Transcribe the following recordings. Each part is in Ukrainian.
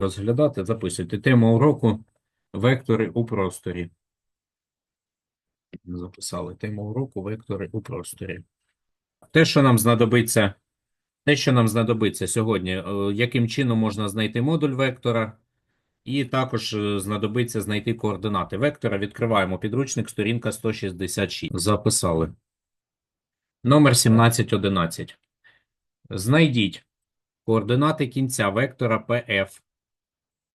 Розглядати, записуйте. Тема уроку вектори у просторі. Записали тему уроку вектори у просторі. Те, що нам знадобиться, те, що нам знадобиться сьогодні, е, яким чином можна знайти модуль вектора, і також е, знадобиться знайти координати вектора. Відкриваємо підручник, сторінка 166. Записали. Номер 1711. Знайдіть координати кінця вектора PF,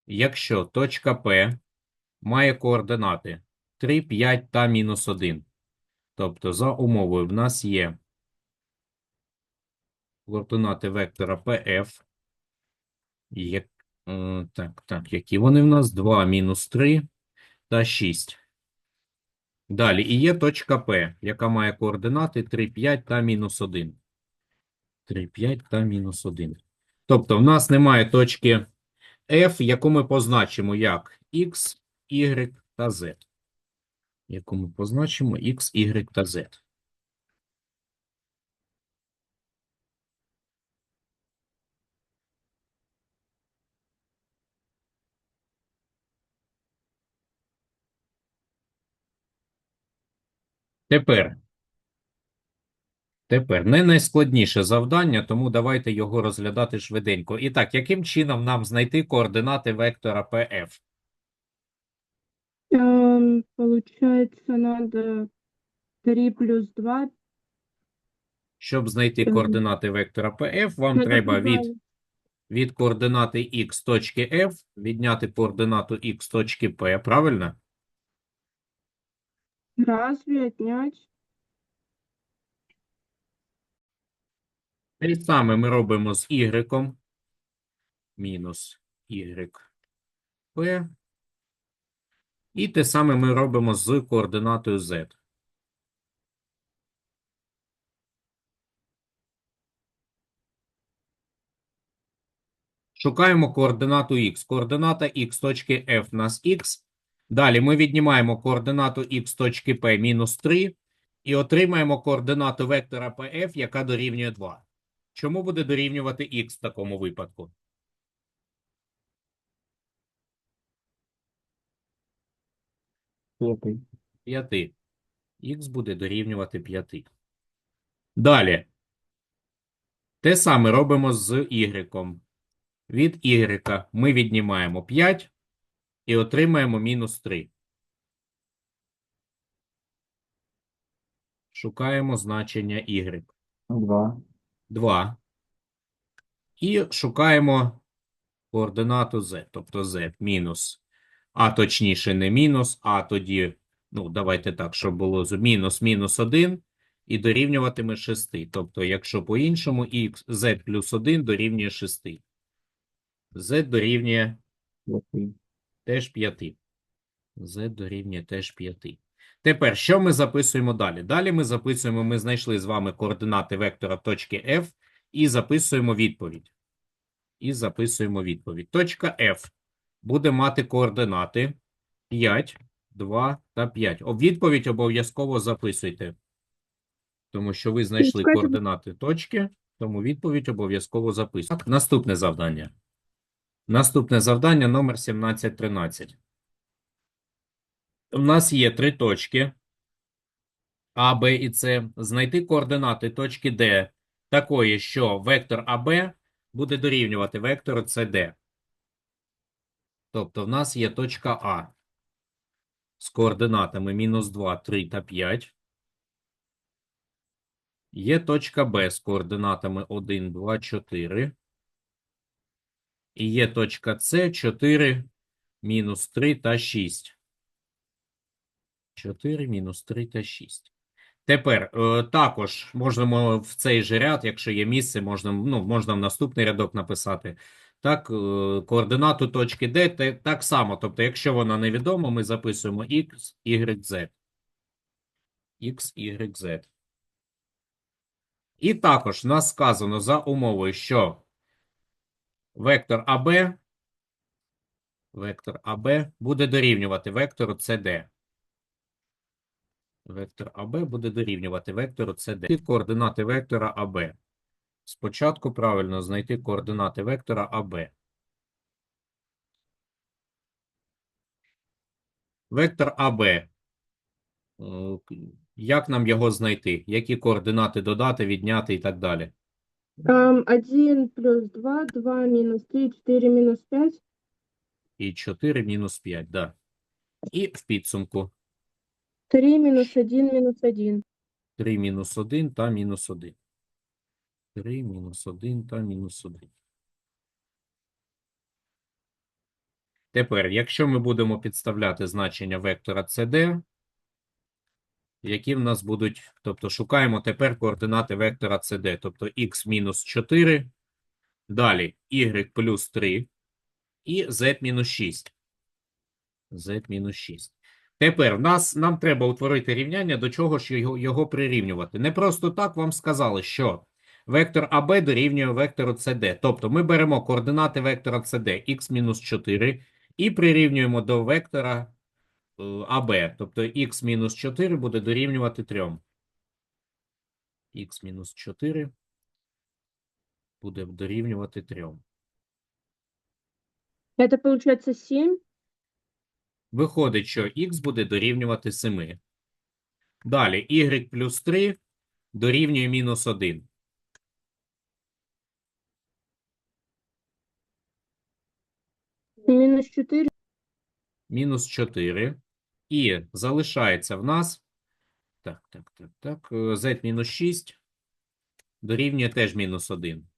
якщо точка P має координати 3, 5 та мінус 1. Тобто, за умовою, в нас є координати вектора PF. Як, е, так, так, які вони в нас? 2, мінус 3 та 6. Далі, і є точка P, яка має координати 3, 5 та мінус 1. 3, 5 та мінус 1. Тобто, в нас немає точки F, яку ми позначимо як X, Y та Z. Яку ми позначимо X, Y та Z. Тепер. Тепер не найскладніше завдання, тому давайте його розглядати швиденько. І так, яким чином нам знайти координати вектора PF? Эм, Получается, надо 3 плюс 2. Щоб знайти Мгм. координати вектора PF, вам треба від, від координати x точки F відняти координату x точки P, правильно? Разве отнять? Те саме ми робимо з y, мінус y, P. І те саме ми робимо з координатою z. Шукаємо координату x. Координата x точки F у нас x. Далі ми віднімаємо координату x точки P мінус 3 і отримаємо координату вектора PF, яка дорівнює 2. Чому буде дорівнювати x в такому випадку? П'ятий. 5. Х буде дорівнювати 5. Далі. Те саме робимо з y. Від y ми віднімаємо 5 і отримаємо мінус 3. Шукаємо значення y. Два. 2. І шукаємо координату z, тобто z мінус, а точніше не мінус, а тоді, ну, давайте так, щоб було з мінус мінус 1 і дорівнюватиме 6. Тобто, якщо по-іншому, x, z плюс 1 дорівнює 6. z дорівнює теж 5. z дорівнює теж 5. Тепер, що ми записуємо далі? Далі ми записуємо, ми знайшли з вами координати вектора точки F і записуємо відповідь. І записуємо відповідь. Точка F буде мати координати 5, 2 та 5. О, відповідь обов'язково записуйте. Тому що ви знайшли координати точки, тому відповідь обов'язково записуйте. Наступне завдання. Наступне завдання номер 1713. У нас є три точки А, Б і С. Знайти координати точки Д такої, що вектор АБ буде дорівнювати вектору СД. Тобто в нас є точка А з координатами мінус 2, 3 та 5. Є точка Б з координатами 1, 2, 4. І є точка С 4, мінус 3 та 6. 4, мінус 3 та 6. Тепер е, також можемо в цей же ряд, якщо є місце, можна, ну, можна в наступний рядок написати. Так, е, координату точки D так само. Тобто, якщо вона невідома, ми записуємо x, y, z. x, y, z. І також нас сказано за умовою, що вектор АБ, вектор АБ буде дорівнювати вектору CD. Вектор АБ буде дорівнювати вектору CD. Під координати вектора АБ. Спочатку правильно знайти координати вектора АБ. Вектор АБ. Е, як нам його знайти? Які координати додати, відняти і так далі? Ем, 1 плюс 2, 2 мінус 3, 4 мінус 5. І 4 мінус 5, так. Да. І в підсумку. 3 минус 1 минус 1. 3 мінус 1 та мінус 1. 3 мінус 1 та мінус 1. Тепер, якщо ми будемо підставляти значення вектора CD, які в нас будуть, тобто шукаємо тепер координати вектора CD, тобто x мінус 4, далі y плюс 3 і z мінус 6. z мінус 6. Тепер нас, нам треба утворити рівняння, до чого ж його, його прирівнювати. Не просто так вам сказали, що вектор АБ дорівнює вектору CD. Тобто ми беремо координати вектора CD x мінус 4 і прирівнюємо до вектора е, АБ. Тобто x-4 буде дорівнювати 3. x мінус 4 буде дорівнювати 3. Это получается 7. Виходить, що х буде дорівнювати 7. Далі y плюс 3 дорівнює мінус 1. Минус 4. Мінус 4. І залишається в нас. Так, так, так, так. е, z мінус 6 дорівнює теж мінус 1.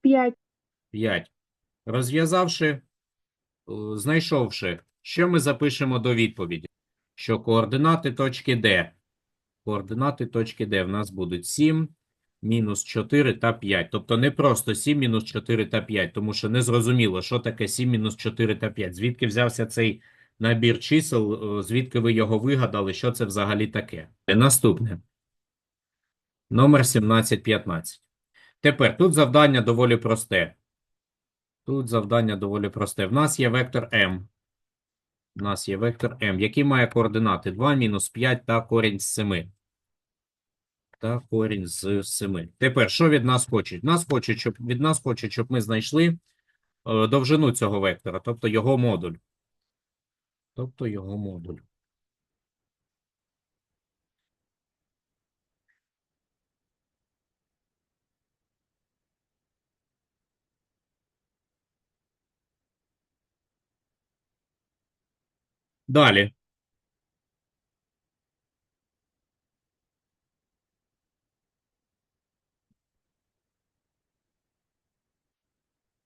5. 5. Розв'язавши, е, знайшовши, що ми запишемо до відповіді? Що координати точки D, координати точки D в нас будуть 7, мінус 4 та 5. Тобто не просто 7, мінус 4 та 5, тому що не зрозуміло, що таке 7, мінус 4 та 5. Звідки взявся цей набір чисел, е, звідки ви його вигадали, що це взагалі таке. Е, Наступне. Номер 1715. Тепер тут завдання доволі просте. Тут завдання доволі просте. В нас є вектор m. У нас є вектор m, який має координати 2, мінус 5 та корінь з 7. Та корінь з 7. Тепер, що від нас хочуть? Нас хочуть, щоб, від нас хочуть, щоб ми знайшли е, довжину цього вектора, тобто його модуль. Тобто його модуль. Далі.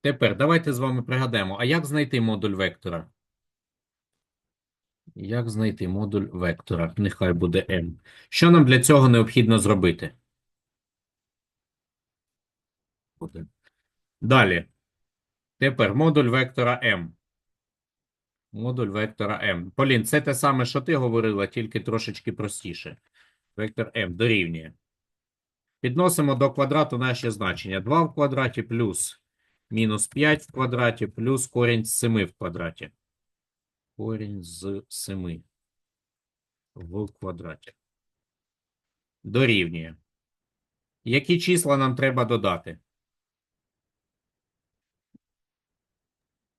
Тепер давайте з вами пригадаємо, а як знайти модуль вектора? Як знайти модуль вектора? Нехай буде m. Що нам для цього необхідно зробити? Далі. Тепер модуль вектора m. Модуль вектора m. Полін, це те саме, що ти говорила, тільки трошечки простіше. Вектор m дорівнює. Підносимо до квадрату наші значення. 2 в квадраті плюс мінус 5 в квадраті плюс корінь з 7 в квадраті. Корінь з 7 в квадраті. Дорівнює. Які числа нам треба додати?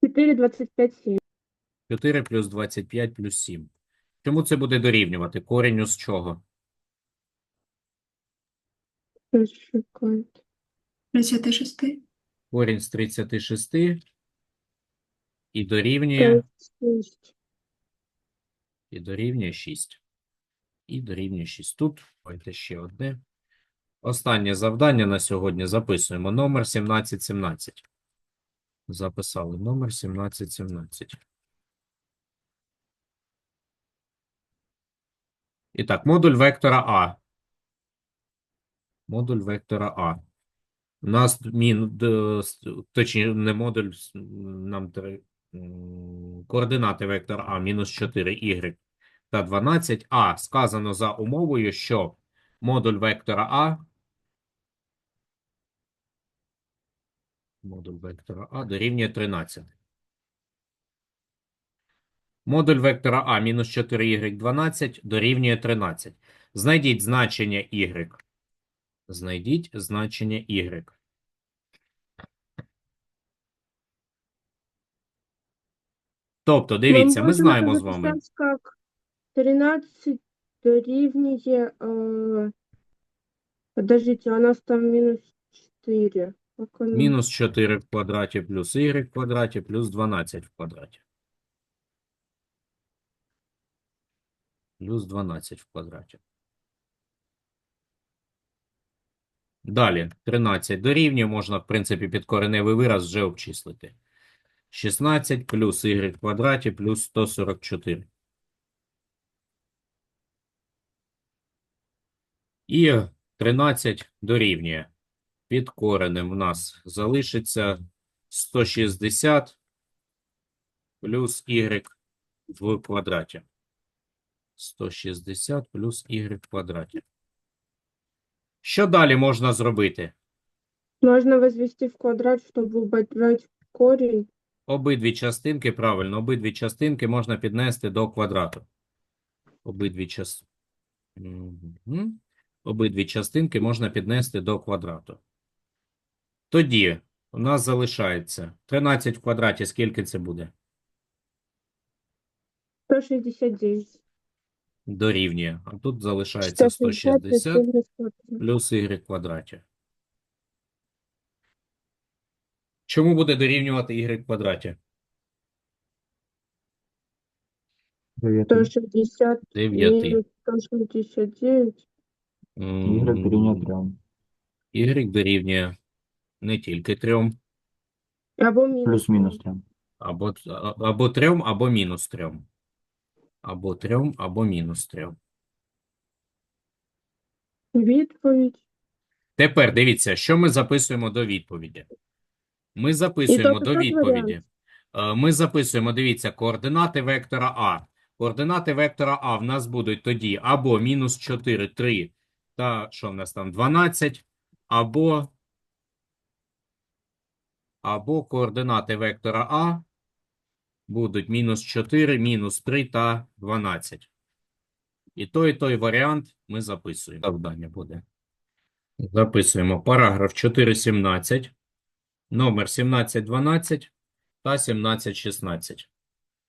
4, 25, 7. 4 плюс 25 плюс 7. Чому це буде дорівнювати? Корінню з чого? Шукають. 36. Корінь з 36 і дорівнює, 6. і дорівнює 6. І дорівнює 6. Тут, давайте ще одне. Останнє завдання на сьогодні записуємо. Номер 1717. Записали номер 1717. І так, модуль вектора А. Модуль вектора А. У нас мін, точніше, не модуль, нам три, координати вектора А мінус 4, Y та 12. А сказано за умовою, що модуль вектора А модуль вектора А дорівнює 13. Модуль вектора А мінус 4y 12 дорівнює 13. Знайдіть значення y. Знайдіть значення y. Тобто, дивіться, ми знаємо з вами. як 13 дорівнює, е, подождите, у нас там мінус 4. Мінус 4 в квадраті плюс y в квадраті плюс 12 в квадраті. Плюс 12 в квадраті. Далі, 13 дорівнює, можна, в принципі, підкореневий вираз вже обчислити. 16 плюс y в квадраті плюс 144. І 13 дорівнює. Під коренем в нас залишиться 160 плюс y в квадраті. 160 плюс y в квадраті. Що далі можна зробити? Можна возвести в квадрат, щоб убрати корінь. Обидві частинки, правильно, обидві частинки можна піднести до квадрату. Обидві час... Мгм. Обидві частинки можна піднести до квадрату. Тоді у нас залишається 13 в квадраті. Скільки це буде? 169. Дорівнює. А тут залишається 160 плюс y в квадраті. Чому буде дорівнювати y в квадраті? 9. 160 9. 169. Y дорівнює 3. Y дорівнює не тільки 3, Або мінус. Плюс-мінус 3. або, або 3, або мінус 3. Або 3, або мінус 3. Відповідь. Тепер дивіться, що ми записуємо до відповіді. Ми записуємо до відповіді. Е, Ми записуємо, дивіться, координати вектора А. Координати вектора А в нас будуть тоді або мінус 4, 3 та що в нас там 12, або, або координати вектора А будуть мінус 4, мінус 3 та 12. І той, і той варіант ми записуємо. Завдання буде. Записуємо параграф 4.17, номер 17.12 та 17.16.